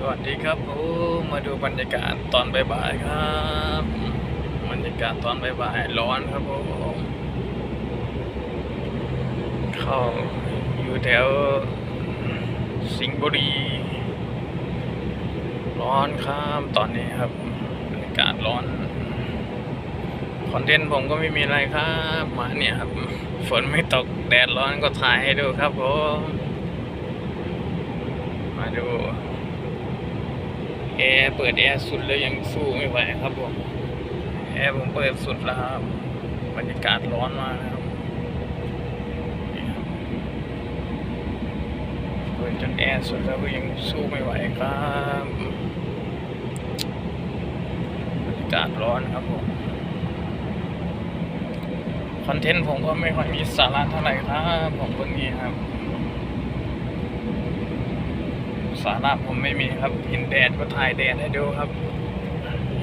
สวัสดีครับโอ้มาดูบรรยากาศตอนบ่ายๆครับ บรรยากาศตอนบ่ายๆร้อนครับผมเข้าอยู่แถวสิงห์บุรี ร้อนครับตอนนี้ครับบรรยากาศร้อนคอนเทนต์ผมก็ไม่มีอะไรครับมาเนี่ยครับฝนไม่ตกแดดร้อนก็ถ่ายให้ดูครับผมมาดู แอร์เปิดแอร์สุดแล้วยังสู้ไม่ไหวครับผมแอร์ผมเปิดสุดแล้วครับบรรยากาศร้อนมากนะครับนี่ครับเปิดจนแอร์สุดแล้วก็ยังสู้ไม่ไหวครับบรรยากาศร้อนครับผมคอนเทนต์ผมก็ไม่ค่อยมีสาระเท่าไหร่ครับผมคนนี้ครับ สาระผมไม่มีครับเห็นแดดก็ถ่ายแดดให้ดูครับ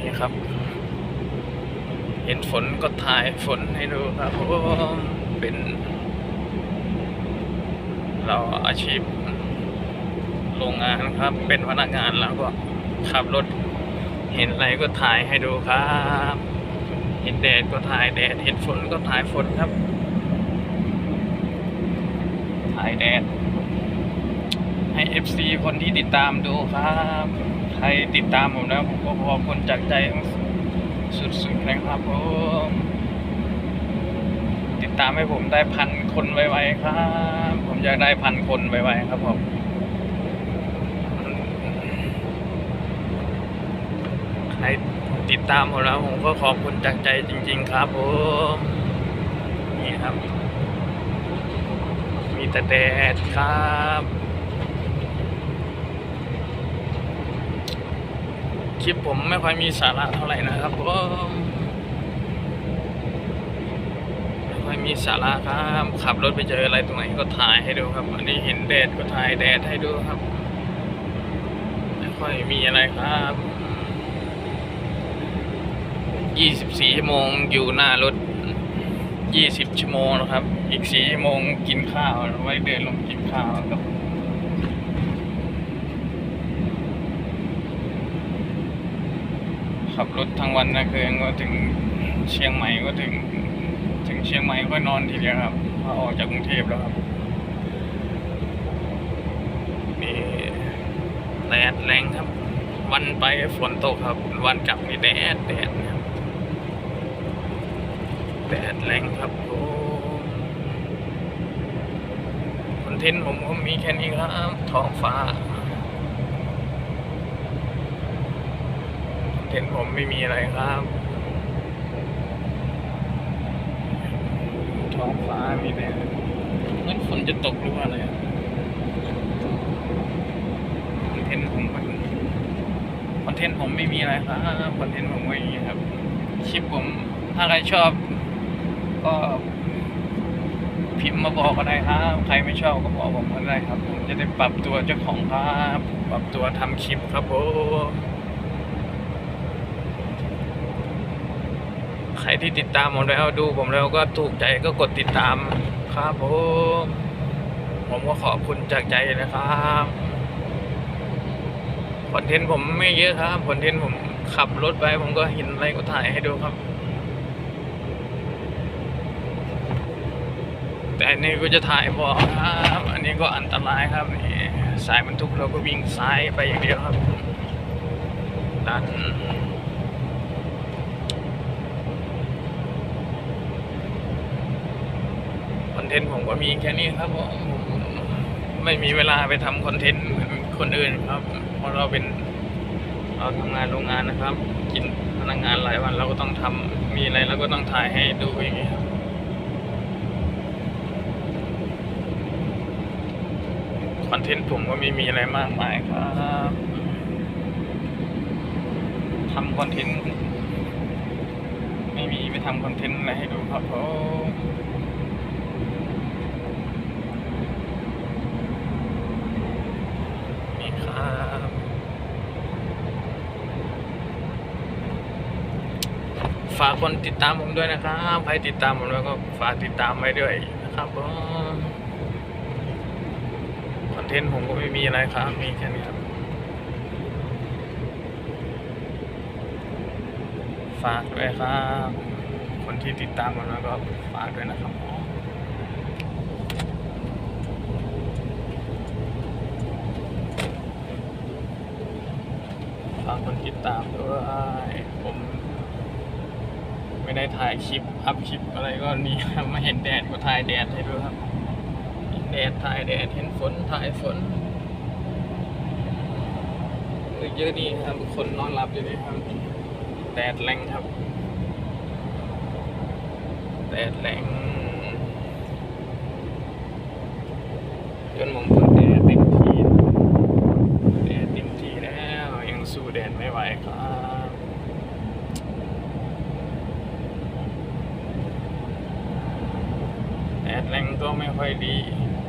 นี่ครับ เห็นฝนก็ถ่ายฝนให้ดูครับผมเป็น เราอาชีพโรงงานครับ เป็นพนักงานแล้วก็ขับรถ เห็นอะไรก็ถ่ายให้ดูครับ เห็นแดดก็ถ่ายแดด เห็นฝนก็ถ่ายฝนครับ ถ่ายแดด ให้ FC คนที่ติดตามดูครับ ใครติดตามผมแล้วผมก็ขอบคุณจากใจสุดๆนะครับผมติดตามให้ผมได้พันคนไวๆครับ ผมอยากได้พันคนไวๆครับผมใครติดตามผมแล้วผมก็ขอบคุณจากใจจริง ๆ ครับผมนี่ครับ มีแต่แดดครับ คลิปผมไม่ค่อยมีสาระเท่าไหร่นะครับผมไม่ค่อยมีสาระครับขับรถไปเจออะไรตรงไหนก็ถ่ายให้ดูครับอันนี้เห็นแดดก็ถ่ายแดดให้ดูครับ ไม่ค่อยมีอะไรครับ24ชั่วโมงอยู่หน้ารถ20ชั่วโมงนะครับ อีก4ชั่วโมงกินข้าวไว้เดินลงกินข้าวครับ ขับรถทั้งวันนะคืนก็ถึงเชียงใหม่ก็ถึง ถึงเชียงใหม่ก็นอนทีเดียวครับพอออกจากกรุงเทพแล้วครับนี่แดดแรงครับ วันไปฝนตกครับ วันกลับนี่แดดแดดครับแดดแรงครับโอ้คอนเทนต์ผมก็มีแค่นี้ครับท้องฟ้า เห็นผมไม่มีอะไรครับท้องฟ้ามีแต่เหมือนฝนจะตกหรือว่าอะไรคอนเทนต์ผมมันคอนเทนต์ผมไม่มีอะไรครับคอนเทนต์ผมไม่มีครับคลิปผมถ้าใครชอบ ก็พิมพ์มาบอกก็ได้ครับ ใครไม่ชอบก็บอกผมก็ได้ครับ ผมจะได้ปรับตัวเจ้าของครับ ปรับตัวทำคลิปครับผม ใครที่ติดตามผมแล้วดูผมแล้วก็ถูกใจก็กดติดตามครับผมผมก็ขอบคุณจากใจนะครับคอนเทนต์ผมไม่เยอะครับคอนเทนต์ผมขับรถไปผมก็เห็นอะไรก็ถ่ายให้ดูครับ แต่นนี้ก็จะถ่ายพอครับ อันนี้ก็อันตรายครับนี่สายบรรทุกเราก็วิ่งซ้ายไปอย่างเดียวครับด้าน คอน เทนต์ผมก็มีแค่นี้ครับผมไม่มีเวลาไปทำคอนเทนต์เหมือนคนอื่นครับเพราะเราเป็นเราทำงานโรงงานนะครับ กินพนักงานหลายวันเราก็ต้องทำมีอะไรเราก็ต้องถ่ายให้ดูอย่างนี้ครับคอนเทนต์ผมก็ไม่มีอะไรมากมายครับทำคอนเทนต์ไม่มีไปทำคอนเทนต์อะไรให้ดูครับผมากคนติดตามผมด้วยนะครับใครติดตามผมแล้วก็ฝากติดตามไว้ด้วยนะครับคอนเทนต์ผมก็ไม่มีอะไรครับ มีแค่นี้ครับ ฝากด้วยครับ คนที่ติดตามผมแล้วก็ฝากด้วยนะครับฝากคนติดตามด้วย ไม่ได้ถ่ายคลิปอัพคลิปอะไรก็นี่มาเห็นแดดก็ถ่ายแดดให้ดูครับเห็นแดดถ่ายแดดเห็นฝนถ่ายฝนเยอะดีครับคนนอนหลับอยู่นี่ครับ แดดแรงครับ แดดแรงจนผมเปิดแอร์เต็มที่แดดเต็มที่แล้วยังสู้แดดไม่ไหวครับ แรงก็ไม่ค่อยดี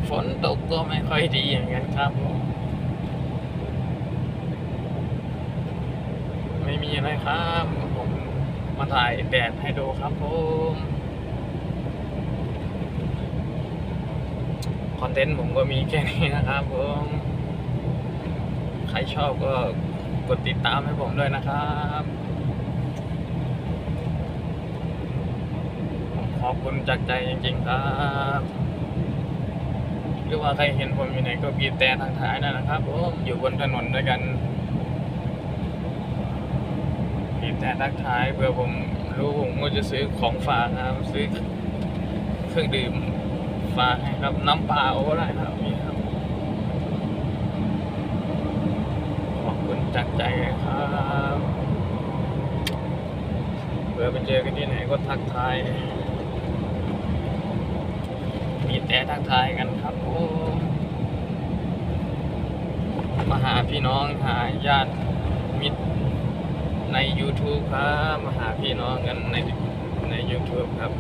ฝนตกก็ไม่ค่อยดีอย่างนั้นครับผมไม่มีอะไรครับ ผมมาถ่ายแดดให้ดูครับผมคอนเทนต์ผมก็มีแค่นี้นะครับผมใครชอบก็กดติดตามให้ผมด้วยนะครับ ผม ขอบคุณจากใจจริง ๆ ครับ หรือว่าใครเห็นผมอยู่ไหนก็บีบแต่ทางท้ายนะครับผมอยู่บนถนนด้วยกันบีบแต่ทักทายเพื่อผมรู้ผมก็จะซื้อของฝากครับ ซื้อเครื่องดื่มฝากให้ครับน้ำเปล่าก็ได้ครับนี่ครับขอบคุณจากใจครับเผื่อไปเจอกันที่ไหนก็ทักทาย มีแต่ทักทายกันครับผมมาหาพี่น้องหาญาติมิตรใน YouTube ครับมาหาพี่น้องกันในใน YouTube ครับ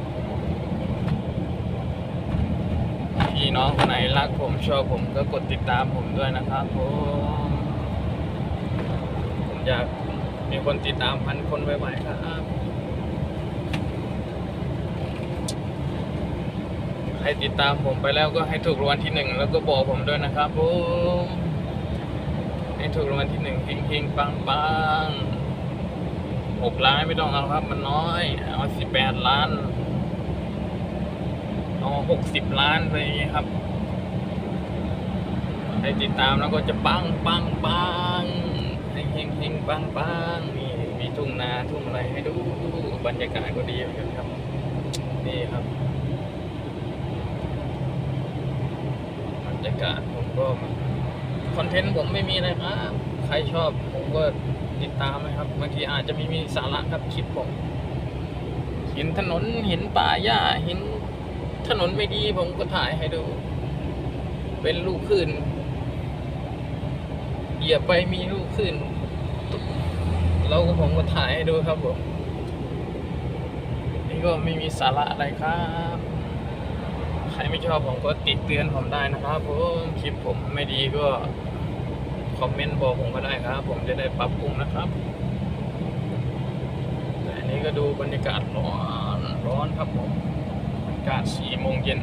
พี่น้องคนไหนรักผมชอบผมก็กดติดตามผมด้วยนะครับผมผมอยากมีคนติดตามพันคนไวๆครับ ใครติดตามผมไปแล้วก็ให้ถูกรางวัลที่หนึ่งแล้วก็บอกผมด้วยนะครับผมให้ถูกรางวัลที่หนึ่งเฮงๆปังๆหกล้านไม่ต้องเอาครับ มันน้อย เอาสิบแปดล้านเอาหกสิบล้านไปครับใครติดตามแล้วก็จะปังปังปังเฮงเฮงเฮงปังปังนี่มีทุ่งนาทุ่งอะไรให้ดูบรรยากาศก็ดีเหมือนกันครับ นี่ครับ บรรยากาศผมก็คอนเทนต์ผมไม่มีอะไรครับ ใครชอบผมก็ติดตามนะครับบางทีอาจจะไม่มีสาระครับคลิปผม เห็นถนนเห็นป่าหญ้าเห็นถนนไม่ดีผมก็ถ่ายให้ดู เป็นลูกคลื่นเหยียบไปมีลูกคลื่นเราก็ผมก็ถ่ายให้ดูครับผมนี่ก็ไม่มีสาระอะไรครับ ใครไม่ชอบผมก็ติดเตือนผมได้นะครับผมคลิปผมไม่ดีก็คอมเมนต์บอกผมก็ได้ครับ ผมจะได้ปรับปรุงนะครับแต่อันนี้ก็ดูบรรยากาศร้อนร้อนครับผมบรรยากาศสี่โมงเย็น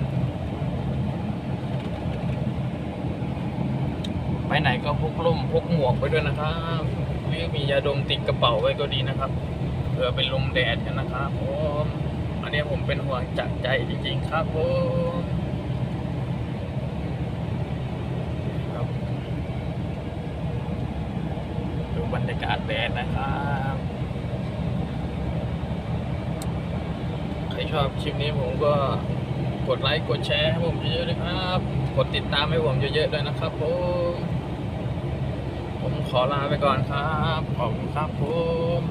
ไปไหนก็พกร่มพกหมวกไปด้วยนะครับหรือมียาดมติดกระเป๋าไว้ก็ดีนะครับเผื่อเป็นลมแดดกันนะครับผมอันนี้ผมเป็นห่วงจากใจจริงๆครับผมครับดู บรรยากาศแดดนะครับ ใครชอบคลิปนี้ผมก็กดไลค์กดแชร์ให้ผมเยอะๆด้วยครับ กดติดตามให้ผมเยอะๆด้วยนะครับผมผมขอลาไปก่อนครับ ขอบคุณครับผม